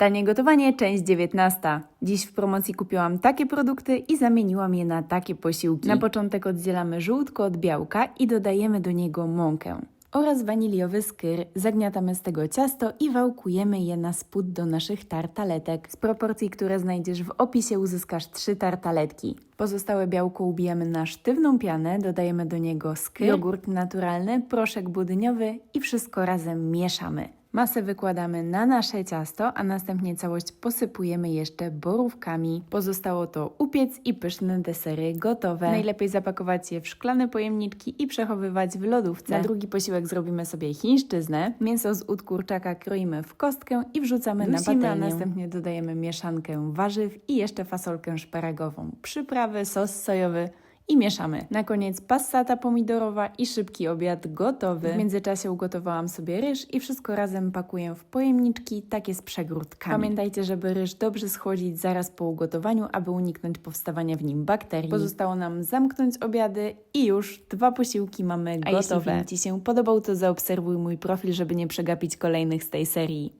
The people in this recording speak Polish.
Tanie gotowanie, część 19. Dziś w promocji kupiłam takie produkty i zamieniłam je na takie posiłki. Na początek oddzielamy żółtko od białka i dodajemy do niego mąkę oraz waniliowy skyr. Zagniatamy z tego ciasto i wałkujemy je na spód do naszych tartaletek. Z proporcji, które znajdziesz w opisie uzyskasz trzy tartaletki. Pozostałe białko ubijamy na sztywną pianę, dodajemy do niego skyr, jogurt naturalny, proszek budyniowy i wszystko razem mieszamy. Masę wykładamy na nasze ciasto, a następnie całość posypujemy jeszcze borówkami. Pozostało to upiec i pyszne desery gotowe. Najlepiej zapakować je w szklane pojemniczki i przechowywać w lodówce. Na drugi posiłek zrobimy sobie chińszczyznę. Mięso z ud kurczaka kroimy w kostkę i wrzucamy na Dusimy, patelnię. a Następnie dodajemy mieszankę warzyw i jeszcze fasolkę szparagową, przyprawy, sos sojowy i mieszamy. Na koniec passata pomidorowa i szybki obiad gotowy. W międzyczasie ugotowałam sobie ryż i wszystko razem pakuję w pojemniczki, takie z przegródkami. Pamiętajcie, żeby ryż dobrze schłodzić zaraz po ugotowaniu, aby uniknąć powstawania w nim bakterii. Pozostało nam zamknąć obiady i już dwa posiłki mamy A jeśli gotowe. film Ci się podobał, to zaobserwuj mój profil, żeby nie przegapić kolejnych z tej serii.